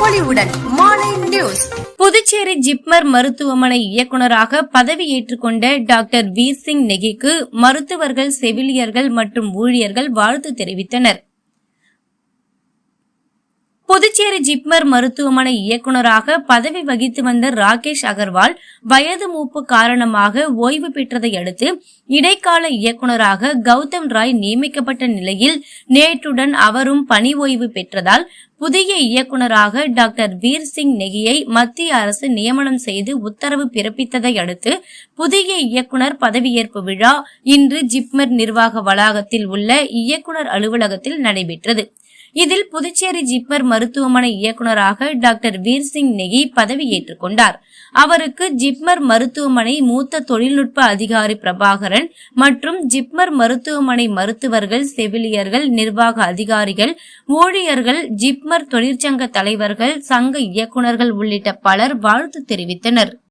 பொலிவுடன் மாலை நியூஸ். புதுச்சேரி ஜிப்மர் மருத்துவமனை இயக்குநராக பதவி ஏற்றுக்கொண்ட டாக்டர் வீர் சிங் நெகிக்கு மருத்துவர்கள் செவிலியர்கள் மற்றும் ஊழியர்கள் வாழ்த்து தெரிவித்தனர். புதுச்சேரி ஜிப்மர் மருத்துவமனை இயக்குநராக பதவி வகித்து வந்த ராகேஷ் அகர்வால் வயது மூப்பு காரணமாக ஓய்வு பெற்றதை அடுத்து இடைக்கால இயக்குநராக கௌதம் ராய் நியமிக்கப்பட்ட நிலையில் நேற்றுடன் அவரும் பணி ஓய்வு பெற்றதால் புதிய இயக்குநராக டாக்டர் வீர் சிங் நெகியை மத்திய அரசு நியமனம் செய்து உத்தரவு பிறப்பித்ததை அடுத்து புதிய இயக்குனர் பதவியேற்பு விழா இன்று ஜிப்மர் நிர்வாக வளாகத்தில் உள்ள இயக்குனர் அலுவலகத்தில் நடைபெற்றது. இதில் புதுச்சேரி ஜிப்மர் மருத்துவமனை இயக்குநராக டாக்டர் வீர் சிங் நெகி பதவியேற்றுக் கொண்டார் அவருக்கு ஜிப்மர் மருத்துவமனை மூத்த தொழில்நுட்ப அதிகாரி பிரபாகரன் மற்றும் ஜிப்மர் மருத்துவமனை மருத்துவர்கள் செவிலியர்கள் நிர்வாக அதிகாரிகள் ஊழியர்கள் ஜிப்மர் தொழிற்சங்க தலைவர்கள் சங்க இயக்குநர்கள் உள்ளிட்ட பலர் வாழ்த்து தெரிவித்தனர்.